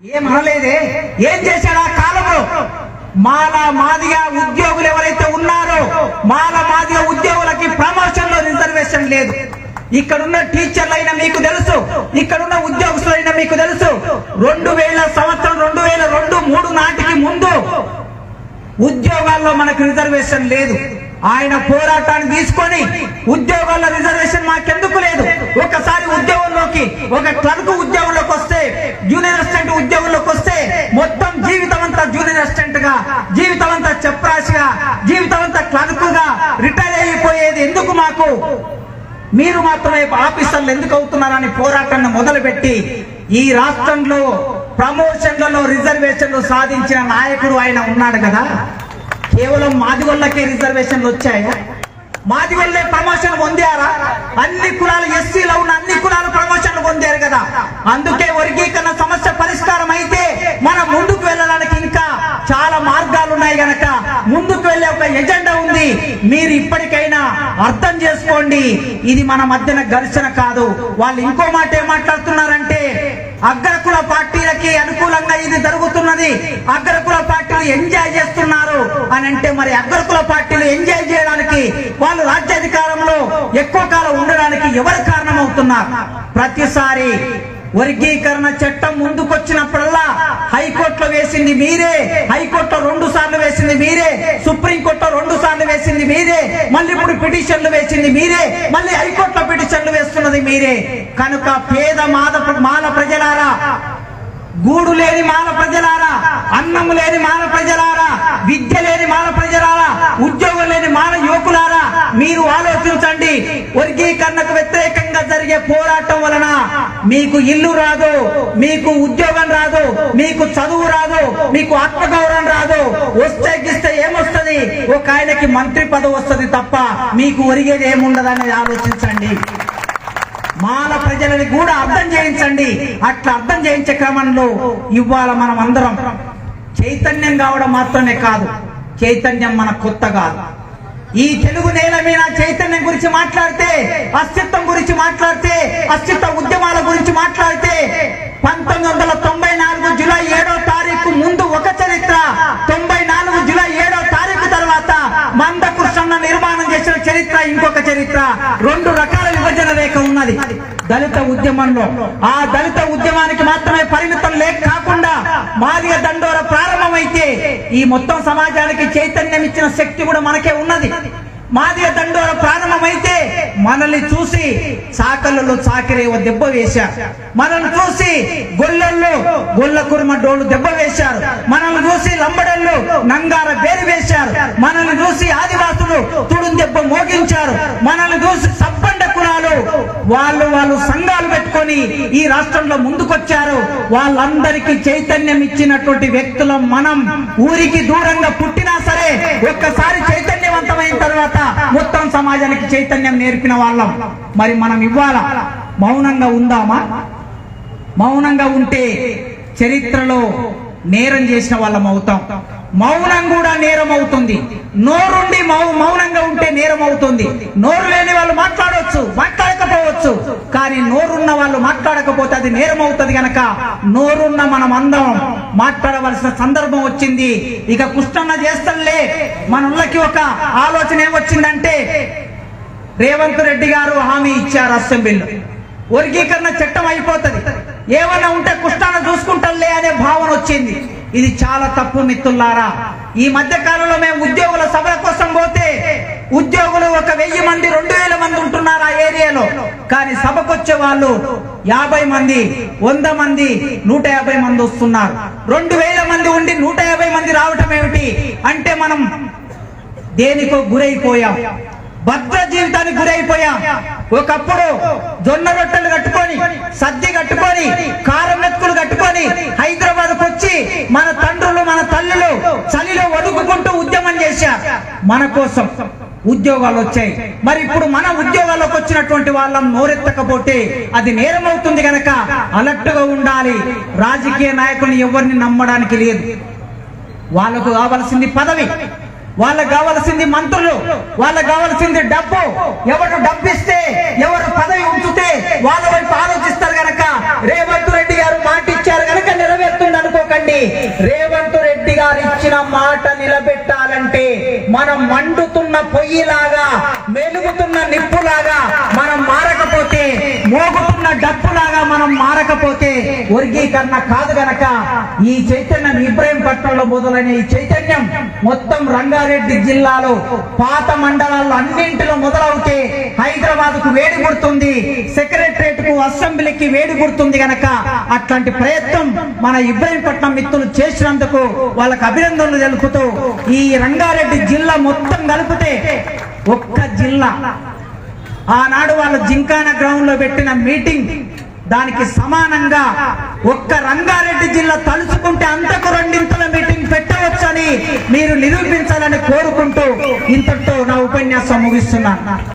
ఏం అనలేదే? ఏం చేశాడు ఆ కాలంలో? మాల మాదిగా ఉద్యోగులు ఎవరైతే ఉన్నారో మాల మాదిగా ఉద్యోగులకి ప్రమోషన్లో రిజర్వేషన్ లేదు. ఇక్కడున్న టీచర్లైనా మీకు తెలుసు ఇక్కడున్న ఉద్యోగస్తులైనా మీకు తెలుసు రెండు వేల సంవత్సరం రెండు వేల రెండు మూడు నాటికి ముందు ఉద్యోగాల్లో మనకు రిజర్వేషన్ లేదు. ఆయన పోరాటాన్ని తీసుకొని ఉద్యోగాల్లో రిజర్వేషన్ మాకెందుకు లేదు? ఒకసారి ఉద్యోగంలోకి ఒక క్లర్క్ ఉద్యోగం జూనియర్ జీవితమంతా గా జీవితమంతా అంతా జీవితం అంతా రిటైర్ అయిపోయేది ఎందుకు మాకు? మీరు మాత్రమే ఆఫీసర్లు ఎందుకు అవుతున్నారని పోరాటాన్ని మొదలుపెట్టి ఈ రాష్ట్రంలో ప్రమోషన్లలో రిజర్వేషన్లు సాధించిన నాయకుడు ఆయన ఉన్నాడు కదా? కేవలం మాదిగొల్లకే రిజర్వేషన్లు వచ్చాయా? మాదిగొల్లే ప్రమోషన్ పొందారా? అన్ని కులాలు ఎస్సీలో ఉన్న అన్ని కులాలు ప్రమోషన్లు పొందారు కదా అందుకే వర్గీకరణ సమస్య పరిష్కారం అయితే మనం ముందుకు వెళ్ళడానికి ఇంకా చాలా మార్గాలు ఉన్నాయి గనక ముందుకు వెళ్ళే ఒక ఎజెండా ఉంది మీరు ఇప్పటికైనా అర్థం చేసుకోండి. ఇది మన మధ్యన ఘర్షణ కాదు. వాళ్ళు ఇంకో మాట ఏం మాట్లాడుతున్నారంటే అగ్రకుల పార్టీలకి అనుకూలంగా ఇది జరుగుతున్నది. అగ్రకుల పార్టీలు ఎంజాయ్ చేస్తున్నారు అని అంటే మరి అగ్రకుల పార్టీలు ఎంజాయ్ చేయడానికి వాళ్ళు రాజ్యాధికారంలో ఎక్కువ కాలం ఉండడానికి ఎవరు కారణమవుతున్నారు? ప్రతిసారి వర్గీకరణ చట్టం ముందుకొచ్చినప్పుడల్లా హైకోర్టులో వేసింది మీరే. హైకోర్టులో రెండు సార్లు వేసింది మీరే. వేసింది మీరే. మళ్ళీ ఇప్పుడు పిటిషన్లు వేసింది మీరే. మళ్ళీ హైకోర్టులో పిటిషన్లు వేస్తున్నది మీరే. కనుక పేద మాద మాల ప్రజలారా గూడు లేని మాల ప్రజలారా అన్నం లేని మాల ప్రజలారా విద్య లేని మాల ప్రజలారా ఉద్యోగం లేని మాల యువకులారా మీరు ఆలోచించండి. వర్గీకరణ పోరాటం వలన మీకు ఇల్లు రాదు మీకు ఉద్యోగం రాదు మీకు చదువు రాదు మీకు ఆత్మగౌరవం రాదు. వస్తే గిస్తే ఏమొస్తుంది? ఒక ఆయనకి మంత్రి పదవి వస్తుంది తప్ప మీకు ఒరిగేది ఏముండదని ఆలోచించండి. మాల ప్రజలని కూడా అర్థం చేయించండి. అట్లా అర్థం చేయించే క్రమంలో ఇవాళ మనం అందరం చైతన్యం కావడం మాత్రమే కాదు. చైతన్యం మన కొత్త కాదు. ఈ తెలుగు నేల మీద చైతన్యం గురించి మాట్లాడితే అస్తిత్వం గురించి మాట్లాడితే అస్తిత్వ ఉద్యమాల గురించి మాట్లాడితే పంతొమ్మిది వందల తొంభై నాలుగు జూలై ఏడో తారీఖు ముందు ఒక చరిత్ర తొంభై నాలుగు జూలై ఏడో తారీఖు తర్వాత మందకృష్ణ నిర్మాణం చేసిన చరిత్ర ఇంకొక చరిత్ర. రెండు విభజన రేఖ ఉన్నది. దళిత ఉద్యమంలో. ఆ దళిత ఉద్యమానికి మాత్రమే పరిమితం లేక కాకుండా మాదిగ దండోర ప్రారంభమైతే ఈ మొత్తం సమాజానికి చైతన్యం ఇచ్చిన శక్తి కూడా మనకే ఉన్నది. మాదిగ దండోర ప్రారంభమైతే మనల్ని చూసి చాకలలో చాకిరేవ దెబ్బ వేశారు. మనల్ని చూసి గొల్లల్లో గొల్ల కుర్మ డోలు దెబ్బ వేశారు. మనల్ని చూసి లంబడల్లో నంగార వేరు వేశారు. మనల్ని చూసి ఆదివాసులు తుడుం దెబ్బ మోగించారు. మనల్ని చూసి సబ్బండ కులాలు వాళ్ళు వాళ్ళు సంఘాలు పెట్టుకొని ఈ రాష్ట్రంలో ముందుకొచ్చారు. వాళ్ళందరికీ చైతన్యం ఇచ్చినటువంటి వ్యక్తులం మనం. ఊరికి దూరంగా పుట్టినా సరే ఒక్కసారి చైతన్యం విజయవంతమైన తర్వాత మొత్తం సమాజానికి చైతన్యం నేర్పిన వాళ్ళం. మరి మనం ఇవ్వాల? మౌనంగా ఉందామా? మౌనంగా ఉంటే చరిత్రలో నేరం చేసిన వాళ్ళం అవుతాం. మౌనం కూడా నేరం అవుతుంది. నోరుండి మౌ- మౌనంగా ఉంటే నేరం అవుతుంది. నోరు లేని వాళ్ళు మాట్లాడు కానీ నోరున్న వాళ్ళు మాట్లాడకపోతే అది నేరం అవుతుంది గనక నోరున్న మనం అందరం మాట్లాడవలసిన సందర్భం వచ్చింది. ఇక కృష్ణన్న చేస్తలే మనకి ఒక ఆలోచన ఏమొచ్చిందంటే రేవంత్ రెడ్డి గారు హామీ ఇచ్చారు అసెంబ్లీలో వర్గీకరణ చట్టం అయిపోతుంది. ఏమన్నా ఉంటే కుష్టాన చూసుకుంటాలే అనే భావన వచ్చింది. ఇది చాలా తప్పు మిత్రులారా. ఈ మధ్య కాలంలో మేము ఉద్యోగుల సభల కోసం పోతే ఉద్యోగులు ఒక వెయ్యి మంది రెండు వేల మంది ఉంటున్నారు ఆ ఏరియాలో. కానీ సభకు వచ్చే వాళ్ళు యాభై మంది వంద మంది నూట యాభై మంది వస్తున్నారు. రెండు వేల మంది ఉండి నూట యాభై మంది రావటం ఏమిటి? అంటే మనం దేనికో గురైపోయాం. భద్ర జీవితానికి గురైపోయాం. ఒకప్పుడు జొన్న రొట్టెలు కట్టుకొని సద్ది కట్టుకొని కారం మెతుకులు కట్టుకొని హైదరాబాద్ వచ్చి మన తండ్రులు మన తల్లులు చలిలో వదుకుకుంటూ ఉద్యమం చేశారు. మన కోసం ఉద్యోగాలు వచ్చాయి మరి ఇప్పుడు మన ఉద్యోగాల్లోకి వచ్చినటువంటి వాళ్ళం నోరెత్తకపోతే అది నేరం అవుతుంది అలర్ట్గా ఉండాలి. రాజకీయ నాయకుని ఎవరిని నమ్మడానికి లేదు. వాళ్ళకు కావలసింది పదవి వాళ్ళకు కావలసింది మంత్రులు వాళ్ళకు కావలసింది డబ్బు. ఎవరు డబ్బిస్తే ఎవరు పదవి ఉంచితే వాళ్ళ వైపు ఆలోచిస్తారు గనక రేవంత్ రెడ్డి గారు మాట ఇచ్చారు గనక నెరవేరుతుందని అనుకోకండి రేవంత్ రెడ్డి గారు ఇచ్చిన మాట నిలబెట్టాలంటే మనం మండుతున్న పొయ్యిలాగా మెలుగుతున్న నిప్పులాగా మనం మారకపోతే మోగుతున్న డప్పులాగా మనం మారకపోతే వర్గీకరణ కాదు గనక ఈ చైతన్యం ఇబ్రహీంపట్నంలో మొదలైన ఈ చైతన్యం మొత్తం రంగారెడ్డి జిల్లాలో పాత మండలాల్లో అన్నింటిలో మొదలవుతే హైదరాబాద్కు వేడి పుడుతుంది. సెక్రటరేట్ రేపు అసెంబ్లీకి వేడి పుడుతుంది గనక అట్లాంటి ప్రయత్నం మన ఇబ్రహీంపట్నం మిత్రులు చేసినందుకు వాళ్ళకు అభినందనలు తెలుపుతూ ఈ రంగారెడ్డి జిల్లా మొత్తం కలిపితే ఒక్క జిల్లా. ఆనాడు వాళ్ళు జింకాన గ్రౌండ్లో పెట్టిన మీటింగ్ దానికి సమానంగా ఒక్క రంగారెడ్డి జిల్లా తలుచుకుంటే అంతకు రెండింతల మీటింగ్ పెట్టవచ్చని మీరు నిరూపించాలని కోరుకుంటూ ఇంతటితో నా ఉపన్యాసం ముగిస్తున్నాను.